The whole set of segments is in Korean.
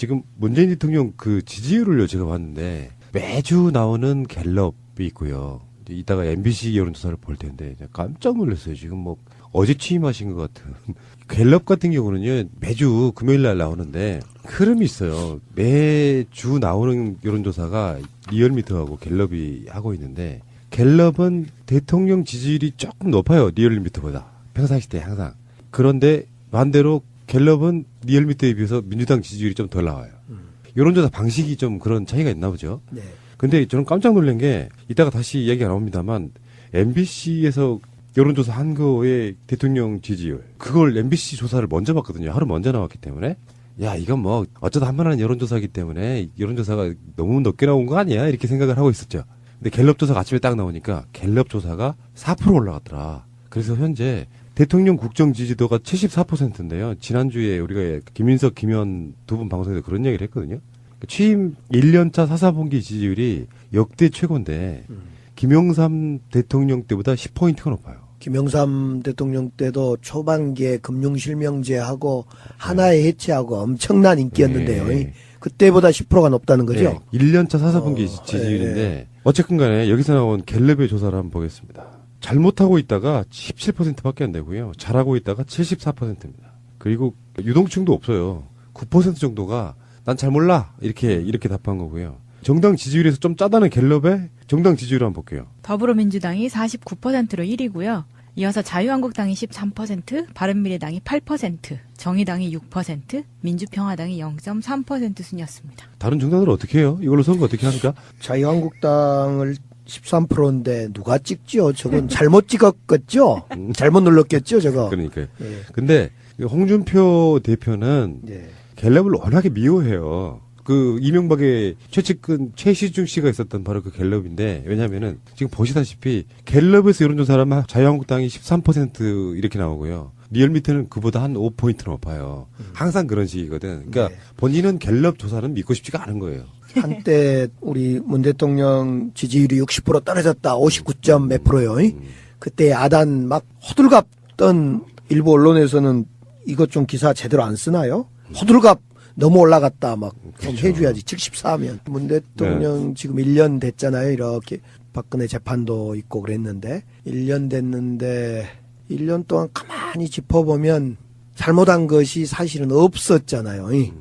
지금 문재인 대통령 그 지지율을요 제가 봤는데 매주 나오는 갤럽이 있고요. 이따가 MBC 여론조사를 볼 텐데 깜짝 놀랐어요. 지금 뭐 어제 취임하신 것 같은 갤럽 같은 경우는요 매주 금요일 날 나오는데 흐름이 있어요. 매주 나오는 여론조사가 리얼미터하고 갤럽이 하고 있는데 갤럽은 대통령 지지율이 조금 높아요. 리얼미터보다 평상시 때 항상. 그런데 반대로 갤럽은 리얼미터에 비해서 민주당 지지율이 좀 덜 나와요. 여론조사 방식이 좀 그런 차이가 있나 보죠. 네. 근데 저는 깜짝 놀란 게 이따가 다시 이야기가 나옵니다만 MBC에서 여론조사 한 거의 대통령 지지율 그걸 MBC 조사를 먼저 봤거든요. 하루 먼저 나왔기 때문에 야 이건 뭐 어쩌다 한 번 하는 여론조사이기 때문에 여론조사가 너무 높게 나온 거 아니야 이렇게 생각을 하고 있었죠. 근데 갤럽 조사가 아침에 딱 나오니까 갤럽 조사가 4% 올라갔더라. 그래서 현재 대통령 국정 지지도가 74%인데요. 지난주에 우리가 김인석, 김현 두 분 방송에서 그런 얘기를 했거든요. 취임 1년차 사사분기 지지율이 역대 최고인데 김영삼 대통령 때보다 10포인트가 높아요. 김영삼 대통령 때도 초반기에 금융실명제하고 하나의 해체하고 엄청난 인기였는데요. 네. 그때보다 10%가 높다는 거죠. 네, 1년차 사사분기 어, 지지율인데 어쨌든 간에 여기서 나온 갤럽의 조사를 한번 보겠습니다. 잘못하고 있다가 17%밖에 안 되고요. 잘하고 있다가 74%입니다. 그리고 유동층도 없어요. 9% 정도가 난 잘 몰라 이렇게 이렇게 답한 거고요. 정당 지지율에서 좀 짜다는 갤럽의 정당 지지율 한번 볼게요. 더불어민주당이 49%로 1위고요. 이어서 자유한국당이 13%, 바른미래당이 8%, 정의당이 6%, 민주평화당이 0.3% 순이었습니다. 다른 정당들은 어떻게 해요? 이걸로 선거 어떻게 합니까? 자유한국당을 13%인데 누가 찍죠? 저건 잘못 찍었겠죠? 잘못 눌렀겠죠, 저거? 그러니까요. 예. 근데 홍준표 대표는 예. 갤럽을 워낙에 미워해요. 그 이명박의 최측근 최시중 씨가 있었던 바로 그 갤럽인데 왜냐면은 지금 보시다시피 갤럽에서 여론조사를 하면 자유한국당이 13% 이렇게 나오고요. 리얼미터는 그보다 한 5포인트 높아요. 항상 그런 식이거든. 그러니까 네. 본인은 갤럽 조사는 믿고 싶지가 않은 거예요. 한때 우리 문 대통령 지지율이 60% 떨어졌다. 59점 몇 프로요. 그때 아단 막 호들갑 던 일부 언론에서는 이것 좀 기사 제대로 안 쓰나요? 호들갑 너무 올라갔다 막좀 그렇죠. 해줘야지 74면 문 대통령 지금 1년 됐잖아요 이렇게 박근혜 재판도 있고 그랬는데 1년 됐는데 1년 동안 가만히 짚어보면 잘못한 것이 사실은 없었잖아요 이.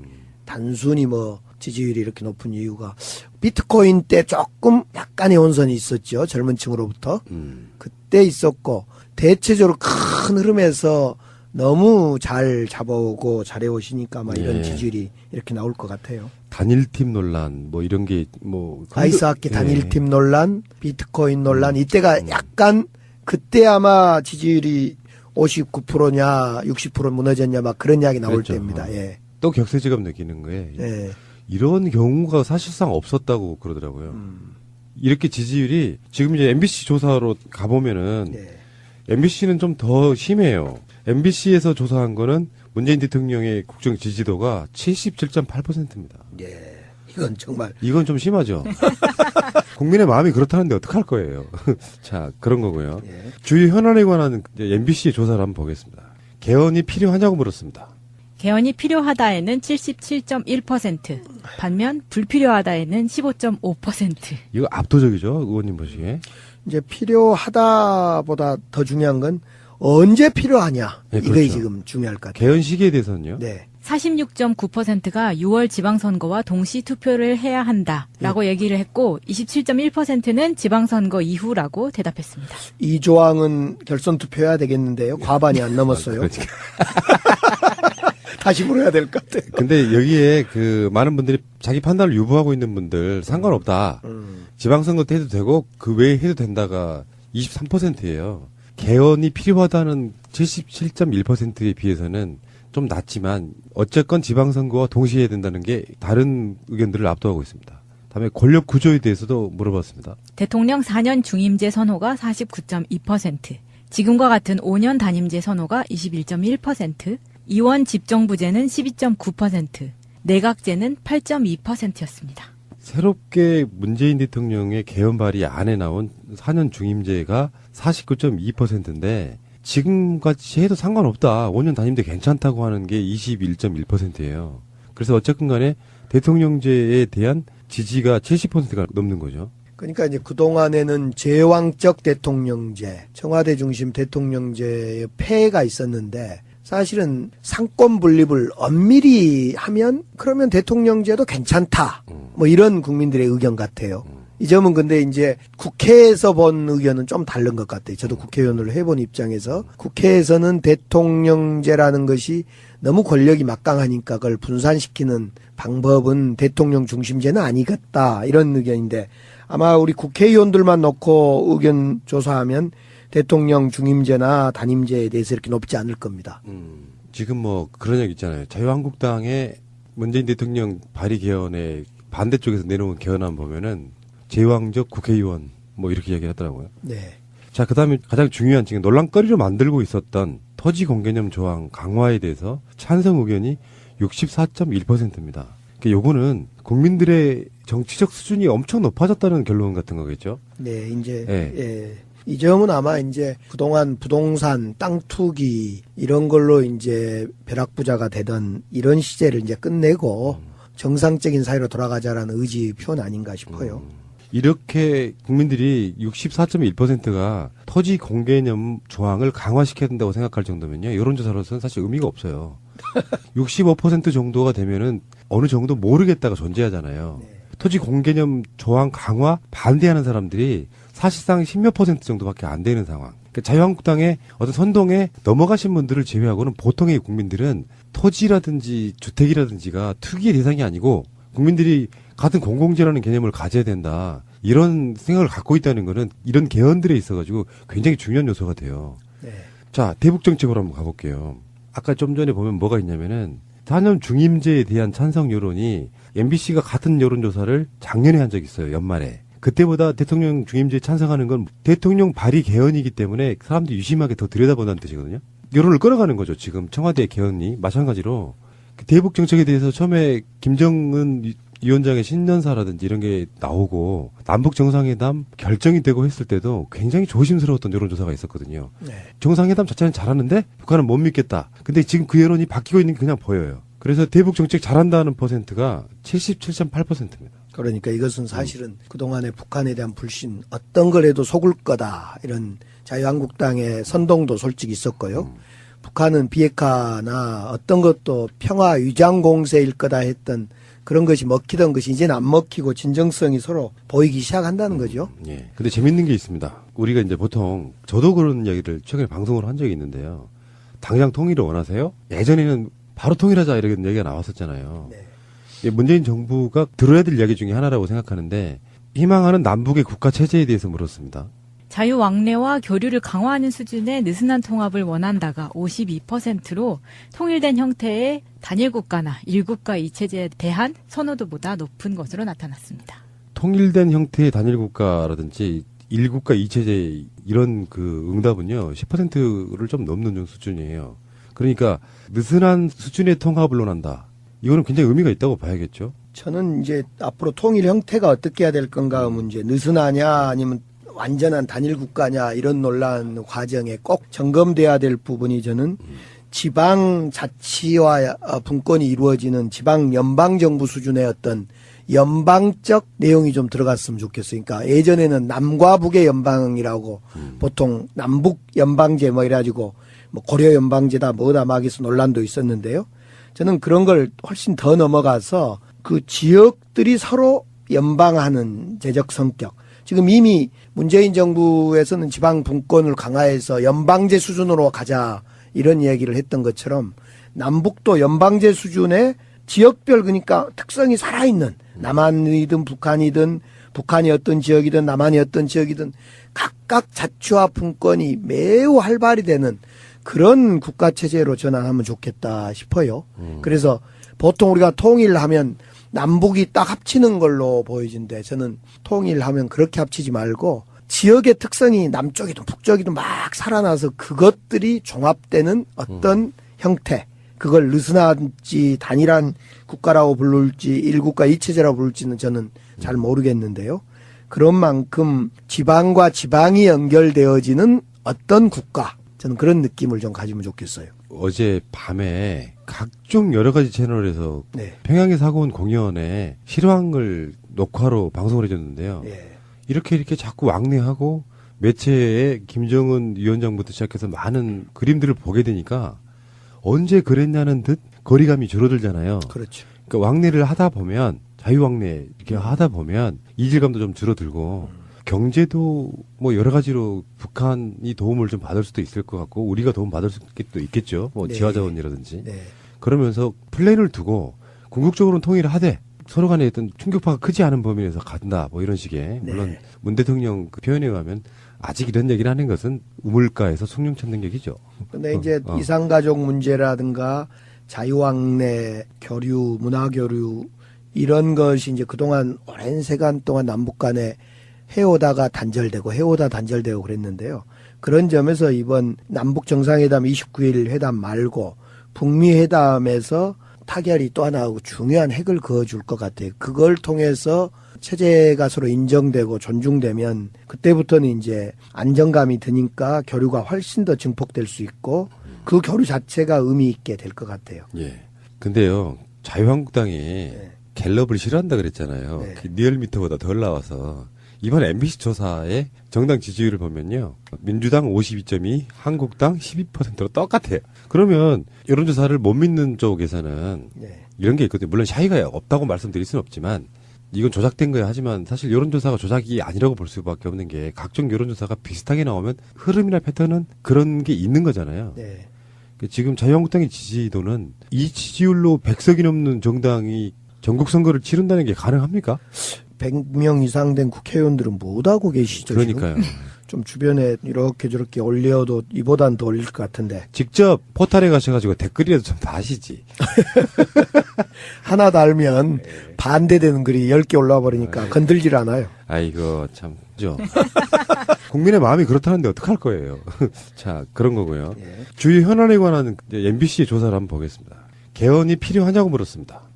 단순히 뭐 지지율이 이렇게 높은 이유가 비트코인 때 조금 약간의 혼선이 있었죠 젊은 층으로부터 음. 그때 있었고 대체적으로 큰 흐름에서 너무 잘 잡아오고 잘해오시니까 막 이런 예. 지지율이 이렇게 나올 것 같아요. 단일팀 논란 뭐 이런 게뭐 아이스 하키 단일팀 논란, 비트코인 논란 음. 이때가 약간 그때 아마 지지율이 59%냐 60% 무너졌냐 막 그런 이야기 나올 그랬죠. 때입니다. 어. 예. 또 격세지감 느끼는 거예요. 예. 이런 경우가 사실상 없었다고 그러더라고요. 음. 이렇게 지지율이 지금 이제 MBC 조사로 가보면은 예. MBC는 좀 더 심해요. MBC에서 조사한 거는 문재인 대통령의 국정 지지도가 77.8%입니다. 예. 이건 정말 이건 좀 심하죠. 국민의 마음이 그렇다는데 어떡할 거예요. 자, 그런 거고요. 예. 주요 현안에 관한 이제 MBC의 조사를 한번 보겠습니다. 개헌이 필요하냐고 물었습니다. 개헌이 필요하다에는 77.1%, 반면 불필요하다에는 15.5%. 이거 압도적이죠, 의원님 보시기에. 이제 필요하다보다 더 중요한 건 언제 필요하냐 네, 이게 그렇죠. 지금 중요할 것 같아요. 개헌 시기에 대해서는요. 네. 46.9%가 6월 지방선거와 동시 투표를 해야 한다라고 얘기를 했고 27.1%는 지방선거 이후라고 대답했습니다. 이 조항은 결선 투표해야 되겠는데요. 과반이 안 넘었어요. 그러니까. 다시 물어야 될 것 같아요. 근데 여기에 그 많은 분들이 자기 판단을 유보하고 있는 분들 상관없다. 음. 지방선거 때 해도 되고 그 외에 해도 된다가 23%예요. 개헌이 필요하다는 77.1%에 비해서는 좀 낮지만 어쨌건 지방선거와 동시에 해야 된다는 게 다른 의견들을 압도하고 있습니다. 다음에 권력 구조에 대해서도 물어봤습니다. 대통령 4년 중임제 선호가 49.2%, 지금과 같은 5년 단임제 선호가 21.1%, 이원 집정부제는 12.9%, 내각제는 8.2%였습니다. 새롭게 문재인 대통령의 개헌 발의 안에 나온 4년 중임제가 49.2%인데 지금같이 해도 상관없다. 5년 단임제 괜찮다고 하는 게 21.1%예요. 그래서 어쨌든 간에 대통령제에 대한 지지가 70%가 넘는 거죠. 그러니까 이제 그동안에는 제왕적 대통령제, 청와대 중심 대통령제의 폐해가 있었는데 사실은 상권 분립을 엄밀히 하면 그러면 대통령제도 괜찮다. 뭐 이런 국민들의 의견 같아요. 이 점은 근데 이제 국회에서 본 의견은 좀 다른 것 같아요. 저도 국회의원으로 해본 입장에서 국회에서는 대통령제라는 것이 너무 권력이 막강하니까 그걸 분산시키는 방법은 대통령 중심제는 아니겠다 이런 의견인데 아마 우리 국회의원들만 놓고 의견 조사하면 대통령 중임제나 단임제에 대해서 이렇게 높지 않을 겁니다. 지금 뭐 그런 얘기 있잖아요. 자유한국당의 문재인 대통령 발의 개헌에 반대쪽에서 내놓은 개헌안 보면은 제왕적 국회의원 뭐 이렇게 얘기를 하더라고요. 네. 자, 그 다음에 가장 중요한 지금 논란거리로 만들고 있었던 토지 공개념 조항 강화에 대해서 찬성 의견이 64.1%입니다. 그러니까 요거는 국민들의 정치적 수준이 엄청 높아졌다는 결론 같은 거겠죠. 네, 이제 예. 예. 이 점은 아마 이제 그동안 부동산, 땅 투기 이런 걸로 이제 벼락부자가 되던 이런 시제를 이제 끝내고 정상적인 사회로 돌아가자라는 의지 표현 아닌가 싶어요. 이렇게 국민들이 64.1%가 토지 공개념 조항을 강화시켜야 된다고 생각할 정도면요. 여론조사로서는 사실 의미가 없어요. 65% 정도가 되면은 어느 정도 모르겠다가 존재하잖아요. 토지 공개념 조항 강화 반대하는 사람들이 사실상 10몇 퍼센트 정도밖에 안 되는 상황. 그러니까 자유한국당의 어떤 선동에 넘어가신 분들을 제외하고는 보통의 국민들은 토지라든지 주택이라든지가 투기의 대상이 아니고 국민들이 같은 공공재라는 개념을 가져야 된다. 이런 생각을 갖고 있다는 거는 이런 개헌들에 있어가지고 굉장히 중요한 요소가 돼요. 네. 자, 대북 정책으로 한번 가볼게요. 아까 좀 전에 보면 뭐가 있냐면은 단연 중임제에 대한 찬성 여론이 MBC가 같은 여론조사를 작년에 한 적이 있어요. 연말에. 그때보다 대통령 중임제에 찬성하는 건 대통령 발의 개헌이기 때문에 사람들이 유심하게 더 들여다본다는 뜻이거든요. 여론을 끌어가는 거죠. 지금 청와대 개헌이 마찬가지로 그 대북 정책에 대해서 처음에 김정은 위- 위원장의 신년사라든지 이런 게 나오고 남북 정상회담 결정이 되고 했을 때도 굉장히 조심스러웠던 여론조사가 있었거든요. 네. 정상회담 자체는 잘하는데 북한은 못 믿겠다. 근데 지금 그 여론이 바뀌고 있는 게 그냥 보여요. 그래서 대북 정책 잘한다는 퍼센트가 77.8%입니다. 그러니까 이것은 사실은 그동안의 북한에 대한 불신 어떤 걸 해도 속을 거다 이런 자유한국당의 선동도 솔직히 있었고요. 북한은 비핵화나 어떤 것도 평화 위장 공세일 거다 했던 그런 것이 먹히던 것이 이제는 안 먹히고 진정성이 서로 보이기 시작한다는 거죠. 예. 근데 재밌는 게 있습니다. 우리가 이제 보통 저도 그런 이야기를 최근에 방송으로 한 적이 있는데요. 당장 통일을 원하세요? 예전에는 바로 통일하자 이런 얘기가 나왔었잖아요. 네. 예, 문재인 정부가 들어야 될 이야기 중에 하나라고 생각하는데 희망하는 남북의 국가 체제에 대해서 물었습니다. 자유 왕래와 교류를 강화하는 수준의 느슨한 통합을 원한다가 52%로 통일된 형태의 단일 국가나 일국가 이체제에 대한 선호도보다 높은 것으로 나타났습니다. 통일된 형태의 단일 국가라든지 일국가 이체제 이런 그 응답은요 10%를 좀 넘는 수준이에요. 그러니까 느슨한 수준의 통합을 논한다. 이거는 굉장히 의미가 있다고 봐야겠죠. 저는 이제 앞으로 통일 형태가 어떻게 해야 될 건가 문제 느슨하냐 아니면 완전한 단일 국가냐 이런 논란 과정에 꼭 점검돼야 될 부분이 저는 지방 자치와 어, 분권이 이루어지는 지방 연방 정부 수준의 어떤 연방적 내용이 좀 들어갔으면 좋겠어요. 그러니까 예전에는 남과 북의 연방이라고 보통 남북 연방제 뭐 이래가지고 뭐 고려 연방제다 뭐다 막 해서 논란도 있었는데요. 저는 그런 걸 훨씬 더 넘어가서 그 지역들이 서로 연방하는 제적 성격. 지금 이미 문재인 정부에서는 지방 분권을 강화해서 연방제 수준으로 가자 이런 이야기를 했던 것처럼 남북도 연방제 수준의 지역별 그러니까 특성이 살아있는 남한이든 북한이든 북한이 어떤 지역이든 남한이 어떤 지역이든 각각 자치와 분권이 매우 활발히 되는 그런 국가 체제로 전환하면 좋겠다 싶어요. 그래서 보통 우리가 통일하면 남북이 딱 합치는 걸로 보여진대. 저는 통일하면 그렇게 합치지 말고 지역의 특성이 남쪽이든 북쪽이든 막 살아나서 그것들이 종합되는 어떤 형태. 그걸 느슨한지 단일한 국가라고 부를지 일국가 이체제라고 부를지는 저는 잘 모르겠는데요. 그런 만큼 지방과 지방이 연결되어지는 어떤 국가. 저는 그런 느낌을 좀 가지면 좋겠어요. 어제 밤에 각종 여러 가지 채널에서 네. 평양에서 하고 온 공연에 실황을 녹화로 방송을 해줬는데요. 예. 이렇게 이렇게 자꾸 왕래하고 매체에 김정은 위원장부터 시작해서 많은 그림들을 보게 되니까 언제 그랬냐는 듯 거리감이 줄어들잖아요. 그렇죠. 그러니까 왕래를 하다 보면 자유왕래 이렇게 하다 보면 이질감도 좀 줄어들고 경제도 뭐 여러 가지로 북한이 도움을 좀 받을 수도 있을 것 같고 우리가 도움 받을 수도 있겠죠. 뭐 네. 지하자원이라든지 네. 그러면서 플랜을 두고 궁극적으로는 통일을 하되 서로 간에 어떤 충격파가 크지 않은 범위 내에서 간다 뭐 이런 식의 네. 물론 문 대통령 그 표현에 의하면 아직 이런 얘기를 하는 것은 우물가에서 숭늉 찾는 얘기죠. 근데 어, 이제 어. 이상가족 문제라든가 자유왕래 교류, 문화 교류 이런 것이 이제 그동안 오랜 세간 동안 남북 간에 해오다가 단절되고 해오다 단절되고 그랬는데요. 그런 점에서 이번 남북 정상회담 29일 회담 말고 북미 회담에서 타결이 또 하나 하고 중요한 핵을 그어줄 것 같아요. 그걸 통해서 체제가 서로 인정되고 존중되면 그때부터는 이제 안정감이 드니까 교류가 훨씬 더 증폭될 수 있고 그 교류 자체가 의미 있게 될 것 같아요. 예. 근데요 자유한국당이 갤럽을 싫어한다 그랬잖아요. 네. 그 리얼미터보다 덜 나와서 이번 MBC 조사의 정당 지지율을 보면요. 민주당 52.2, 한국당 12%로 똑같아요. 그러면 여론조사를 못 믿는 쪽에서는 네. 이런 게 있거든요. 물론 샤이가 없다고 말씀드릴 수는 없지만 이건 조작된 거야 하지만 사실 여론조사가 조작이 아니라고 볼 수밖에 없는 게 각종 여론조사가 비슷하게 나오면 흐름이나 패턴은 그런 게 있는 거잖아요. 네. 그 지금 자유한국당의 지지도는 이 지지율로 100석이 넘는 정당이 전국 선거를 치른다는 게 가능합니까? 100명 이상 된 국회의원들은 못 하고 계시죠. 지금? 그러니까요. 좀 주변에 이렇게 저렇게 올려도 이보단 더 올릴 것 같은데 직접 포탈에 가셔가지고 댓글이라도 좀 다시지. 하나 달면 네. 반대되는 글이 10개 올라와 버리니까 건들질 않아요. 아이고 참, 죠 국민의 마음이 그렇다는데 어떡할 거예요. 자 그런 거고요. 예. 주요 현안에 관한 이제 MBC의 조사를 한번 보겠습니다. 개헌이 필요하냐고 물었습니다.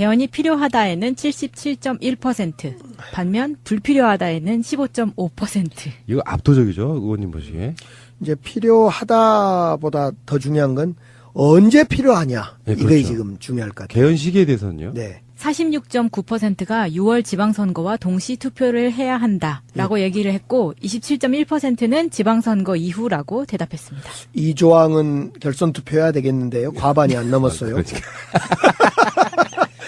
개헌이 필요하다에는 77.1%, 반면 불필요하다에는 15.5%. 이거 압도적이죠, 의원님 보시기에. 이제 필요하다보다 더 중요한 건 언제 필요하냐 네, 이게 그렇죠. 지금 중요할 것 같아요. 개헌 시기에 대해서는요. 네. 46.9%가 6월 지방선거와 동시 투표를 해야 한다라고 음. 얘기를 했고 27.1%는 지방선거 이후라고 대답했습니다. 이 조항은 결선 투표해야 되겠는데요. 과반이 안 넘었어요.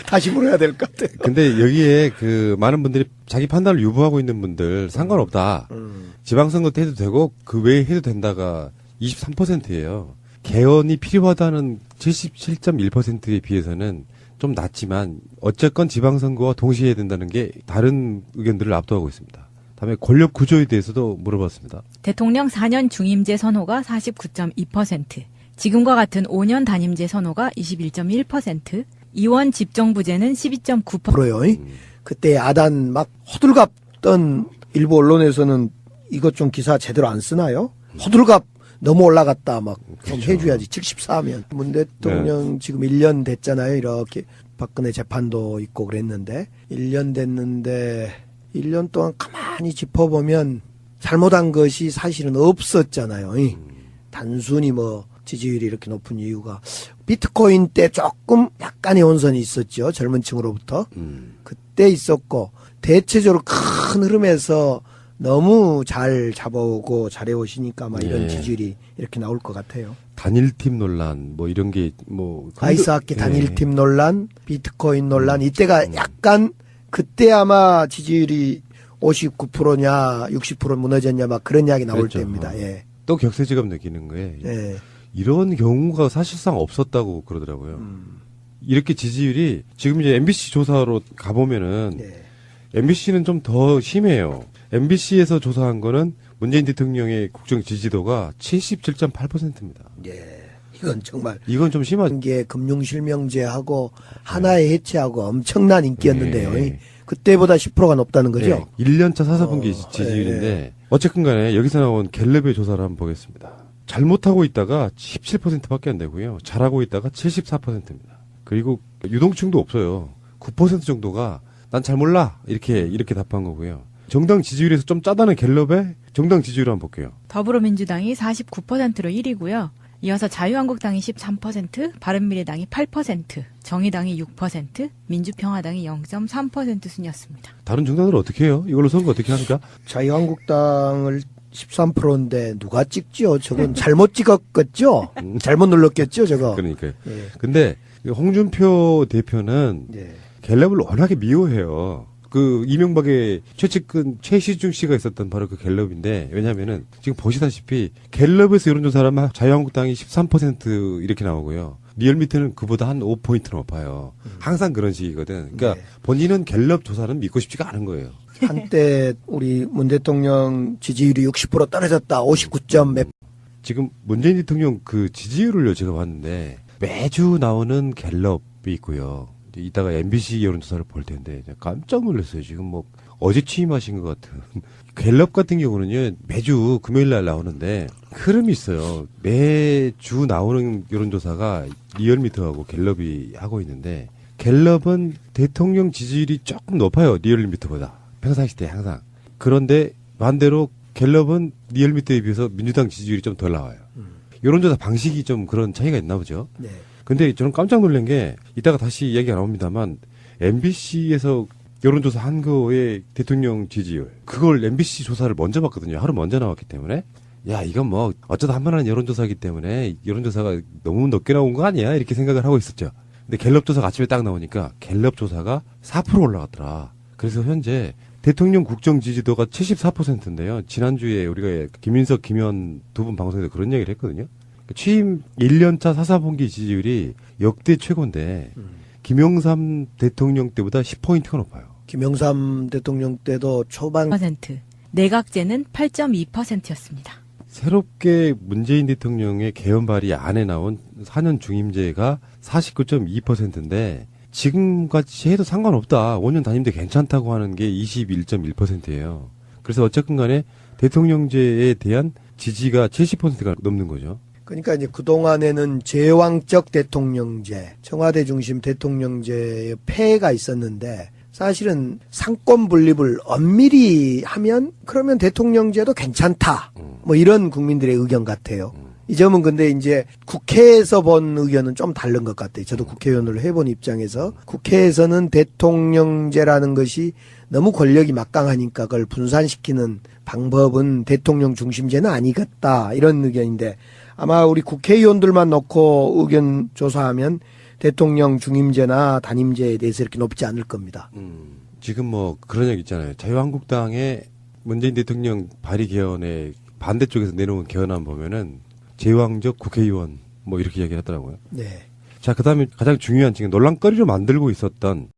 다시 물어야 될 것 같아요. 근데 여기에 그 많은 분들이 자기 판단을 유보하고 있는 분들 상관없다. 음. 지방선거 때 해도 되고 그 외에 해도 된다가 23%예요. 개헌이 필요하다는 77.1%에 비해서는 좀 낮지만 어쨌건 지방선거와 동시에 해야 된다는 게 다른 의견들을 압도하고 있습니다. 다음에 권력 구조에 대해서도 물어봤습니다. 대통령 4년 중임제 선호가 49.2%, 지금과 같은 5년 단임제 선호가 21.1%, 이원 집정부제는 12.9%. 프로요. 그때 아단 막 호들갑 떤 일부 언론에서는 이것 좀 기사 제대로 안 쓰나요? 호들갑 너무 올라갔다 막좀 그렇죠. 해줘야지 74면 문 대통령 지금 1년 됐잖아요 이렇게 박근혜 재판도 있고 그랬는데 1년 됐는데 1년 동안 가만히 짚어보면 잘못한 것이 사실은 없었잖아요 이. 단순히 뭐 지지율이 이렇게 높은 이유가 비트코인 때 조금 약간의 혼선이 있었죠 젊은 층으로부터 음. 그때 있었고 대체적으로 큰 흐름에서 너무 잘 잡아오고 잘해오시니까 막 이런 예. 지지율이 이렇게 나올 것 같아요. 단일팀 논란 뭐 이런 게뭐 아이스하키 예. 단일팀 논란, 비트코인 논란 이때가 약간 그때 아마 지지율이 59%냐 60% 무너졌냐 막 그런 이야기 나올 그랬죠. 때입니다. 어. 예. 또 격세지감 느끼는 거예요. 예. 이런 경우가 사실상 없었다고 그러더라고요. 음. 이렇게 지지율이 지금 이제 MBC 조사로 가보면은 예. MBC는 좀 더 심해요. MBC에서 조사한 거는 문재인 대통령의 국정 지지도가 77.8%입니다. 예. 이건 정말 이건 좀 심하죠. 게 금융 실명제하고 하나의 해체하고 엄청난 인기였는데요. 네. 그때보다 10%가 높다는 거죠. 네, 1년차 사사분기 어, 지지율인데 어쨌든 간에 여기서 나온 갤럽의 조사를 한번 보겠습니다. 잘못하고 있다가 17%밖에 안 되고요. 잘하고 있다가 74%입니다. 그리고 유동층도 없어요. 9% 정도가 난 잘 몰라 이렇게 이렇게 답한 거고요. 정당 지지율에서 좀 짜다는 갤럽의 정당 지지율 한번 볼게요. 더불어민주당이 49%로 1위고요. 이어서 자유한국당이 13%, 바른미래당이 8%, 정의당이 6%, 민주평화당이 0.3% 순이었습니다. 다른 정당들은 어떻게 해요? 이걸로 선거 어떻게 합니까? 자유한국당을 13%인데 누가 찍지요? 저건 잘못 찍었겠죠? 잘못 눌렀겠죠, 저거? 그러니까요. 예. 근데 홍준표 대표는 예. 갤럽을 워낙에 미워해요. 그 이명박의 최측근 최시중 씨가 있었던 바로 그 갤럽인데 왜냐면은 지금 보시다시피 갤럽에서 여론조사를 하면 자유한국당이 13% 이렇게 나오고요. 리얼미터는 그보다 한 5포인트 높아요. 항상 그런 식이거든. 그러니까 네. 본인은 갤럽 조사는 믿고 싶지가 않은 거예요. 한때 우리 문 대통령 지지율이 60% 떨어졌다. 59점 몇. 지금 문재인 대통령 그 지지율을요 제가 봤는데 매주 나오는 갤럽이 있고요. 이따가 MBC 여론조사를 볼 텐데 깜짝 놀랐어요. 지금 뭐 어제 취임하신 것 같은 갤럽 같은 경우는요 매주 금요일 날 나오는데 흐름이 있어요. 매주 나오는 여론조사가 리얼미터하고 갤럽이 하고 있는데 갤럽은 대통령 지지율이 조금 높아요. 리얼미터보다 평상시 때 항상. 그런데 반대로 갤럽은 리얼미터에 비해서 민주당 지지율이 좀 덜 나와요. 여론조사 방식이 좀 그런 차이가 있나 보죠. 네. 근데 저는 깜짝 놀란 게 이따가 다시 얘기가 나옵니다만 MBC에서 여론조사 한 거의 대통령 지지율 그걸 MBC 조사를 먼저 봤거든요. 하루 먼저 나왔기 때문에 야 이건 뭐 어쩌다 한 번 하는 여론조사이기 때문에 여론조사가 너무 높게 나온 거 아니야 이렇게 생각을 하고 있었죠. 근데 갤럽 조사가 아침에 딱 나오니까 갤럽 조사가 4% 올라갔더라. 그래서 현재 대통령 국정 지지도가 74%인데요. 지난주에 우리가 김인석, 김현 두 분 방송에서 그런 얘기를 했거든요. 그 취임 1년차 사사분기 지지율이 역대 최고인데 김영삼 대통령 때보다 10포인트가 높아요. 김영삼 대통령 때도 초반 퍼센트. 내각제는 8.2%였습니다. 새롭게 문재인 대통령의 개헌 발의 안에 나온 4년 중임제가 49.2%인데 지금같이 해도 상관없다. 5년 단임제 괜찮다고 하는 게 21.1%예요. 그래서 어쨌든 간에 대통령제에 대한 지지가 70%가 넘는 거죠. 그러니까 이제 그동안에는 제왕적 대통령제, 청와대 중심 대통령제의 폐해가 있었는데 사실은 상권 분립을 엄밀히 하면 그러면 대통령제도 괜찮다. 뭐 이런 국민들의 의견 같아요. 이 점은 근데 이제 국회에서 본 의견은 좀 다른 것 같아요. 저도 국회의원을 해본 입장에서 국회에서는 대통령제라는 것이 너무 권력이 막강하니까 그걸 분산시키는 방법은 대통령 중심제는 아니겠다 이런 의견인데 아마 우리 국회의원들만 놓고 의견 조사하면 대통령 중임제나 단임제에 대해서 이렇게 높지 않을 겁니다. 지금 뭐 그런 얘기 있잖아요. 자유한국당의 문재인 대통령 발의 개헌에 반대쪽에서 내놓은 개헌안 보면은 제왕적 국회의원 뭐 이렇게 얘기를 하더라고요. 네. 자, 그 다음에 가장 중요한 지금 논란거리로 만들고 있었던